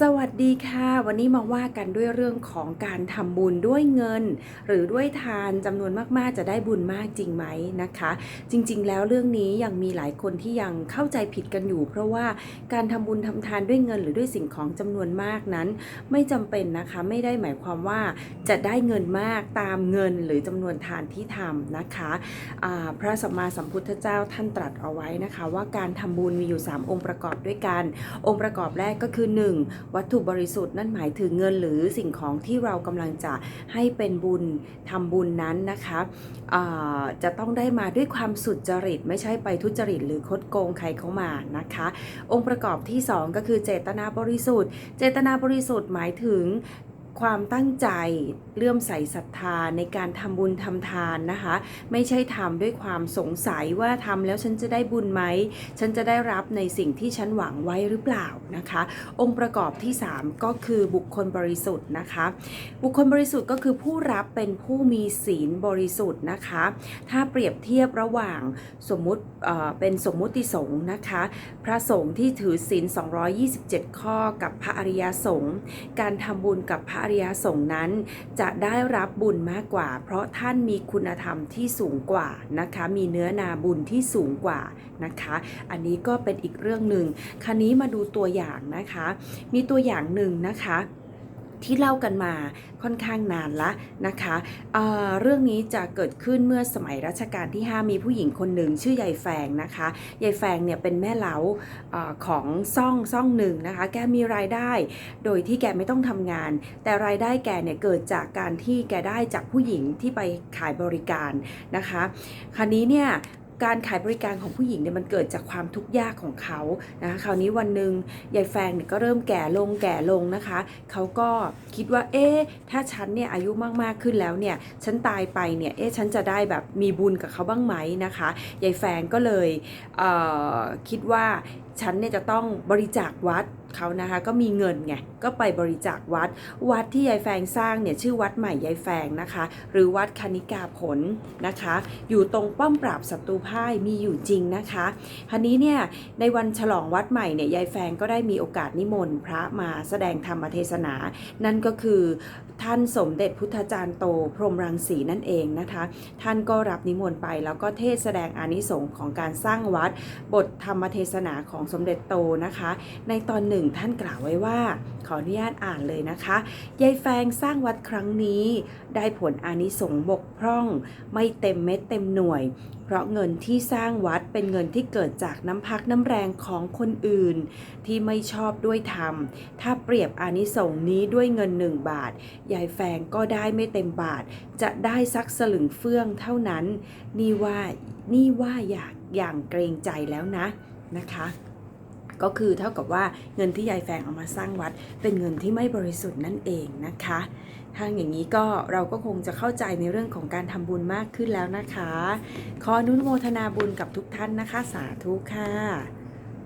สวัสดีค่ะ วันนี้มาว่ากันด้วยเรื่องของการทำบุญด้วยเงิน หรือด้วยทานจำนวนมากๆ จะได้บุญมากจริงไหมนะคะ จริงๆ แล้วเรื่องนี้ยังมีหลายคนที่ยังเข้าใจผิดกันอยู่ เพราะว่าการทำบุญทำทานด้วยเงินหรือด้วยสิ่งของจำนวนมากนั้น ไม่จำเป็นนะคะไม่ได้หมายความว่าจะได้เงินมากตามเงินหรือจำนวนทานที่ทำนะคะพระสัมมาสัมพุทธเจ้าท่านตรัสเอาไว้นะคะ ว่าการทำบุญมีอยู่ 3 องค์ประกอบด้วยกัน องค์ประกอบแรกก็คือ 1. วัตถุบริสุทธิ์นั่นหมายถึงเงินหรือสิ่งของที่เรากำลังจะให้เป็นบุญทำบุญนั้นนะคะจะต้องได้มาด้วยความสุจริต ไม่ใช่ไปทุจริต หรือคดโกงใครเข้ามานะคะ องค์ประกอบที่ 2 ก็คือเจตนาบริสุทธิ์ เจตนาบริสุทธิ์หมายถึง ความตั้งใจเลื่อมใสศรัทธาในการทำบุญทำทานนะคะ ไม่ใช่ทำด้วยความสงสัยว่าทำแล้วฉันจะได้บุญไหม ฉันจะได้รับในสิ่งที่ฉันหวังไว้หรือเปล่านะคะ องค์ประกอบที่ 3 ก็คือบุคคลบริสุทธิ์นะคะ บุคคลบริสุทธิ์ก็คือผู้รับเป็นผู้มีศีลบริสุทธิ์นะคะ ถ้าเปรียบเทียบระหว่างสมมุติเป็นสมมุติสงฆ์นะคะ พระสงฆ์ที่ถือศีล227 ข้อกับพระอริยสงฆ์การทำบุญกับพระอริยสงฆ์นั้น จะได้รับบุญมากกว่า เพราะท่านมีคุณธรรมที่สูงกว่านะคะ มีเนื้อนาบุญที่สูงกว่านะคะ อันนี้ก็เป็นอีกเรื่องหนึ่งคราวนี้มาดูตัวอย่างนะคะ มีตัวอย่างหนึ่งนะคะ ที่เล่ากันมาค่อนข้างนานละนะคะเเรื่องนี้จะเกิดขึ้นเมื่อสมัยรัชกาลที่ 5 มีผู้หญิงคนหนึ่งชื่อยายแฟงนะคะยายแฟงเนี่ยเป็นแม่เล้าอของซ่องซ่องหนึ่งนะคะ แกมีรายได้โดยที่แกไม่ต้องทำงาน แต่รายได้แกเนี่ยเกิดจากการที่แกได้จากผู้หญิงที่ไปขายบริการนะคะคราวนี้เนี่ย การขายบริการของผู้หญิงเนี่ยมันเกิดจากความทุกข์ยากของเขานะคะคราวนี้วันหนึ่งยายแฟงเนี่ยก็เริ่มแก่ลงแก่ลงนะคะ เขาก็คิดว่าเอ๊ะถ้าฉันเนี่ยอายุมากๆขึ้นแล้วเนี่ยฉันตายไปเนี่ยเอ๊ะฉันจะได้แบบมีบุญกับเขาบ้างไหมนะคะยายแฟงก็เลยเคิดว่าฉันเนี่ยจะต้องบริจาควัด เขานะคะ ก็มีเงินไงก็ไปบริจาควัด วัดที่ยายแฟงสร้างเนี่ยชื่อวัดใหม่ยายแฟงนะคะ หรือวัดคณิกาผลนะคะ อยู่ตรงป้อมปราบศัตรูพ่ายมีอยู่จริงนะคะครานี้เนี่ยในวันฉลองวัดใหม่เนี่ยยายแฟงก็ได้มีโอกาสนิมนต์พระมาแสดงธรรมเทศนา นั่นก็คือท่านสมเด็จพุทธจารย์โตพรหมรังสีนั่นเองนะคะ ท่านก็รับนิมนต์ไปแล้วก็เทศแสดงอานิสงส์ของการสร้างวัด บทธรรมเทศนาของสมเด็จโตนะคะ ในตอนหนึ่งท่านกล่าวไว้ว่า ขออนุญาตอ่านเลยนะคะยายแฟงสร้างวัดครั้งนี้ ได้ผลอานิสงส์บกพร่อง ไม่เต็มเม็ดเต็มหน่วย เพราะเงินที่สร้างวัดเป็นเงินที่เกิดจากน้ำพักน้ำแรงของคนอื่น ที่ไม่ชอบด้วยธรรม ถ้าเปรียบอานิสงส์นี้ด้วยเงินหนึ่งบาทยายแฟงก็ได้ไม่เต็มบาท จะได้สักสลึงเฟื่องเท่านั้น นี่ว่านี่ว่าอยากอย่างเกรงใจแล้วนะนะคะ ก็คือเท่ากับว่าเงินที่ยายแฟงเอามาสร้างวัด เป็นเงินที่ไม่บริสุทธิ์นั่นเองนะคะทางอย่างนี้ก็เราก็คงจะเข้าใจในเรื่องของการทำบุญมากขึ้นแล้วนะคะ ขออนุโมทนาบุญกับทุกท่านนะคะ สาธุค่ะ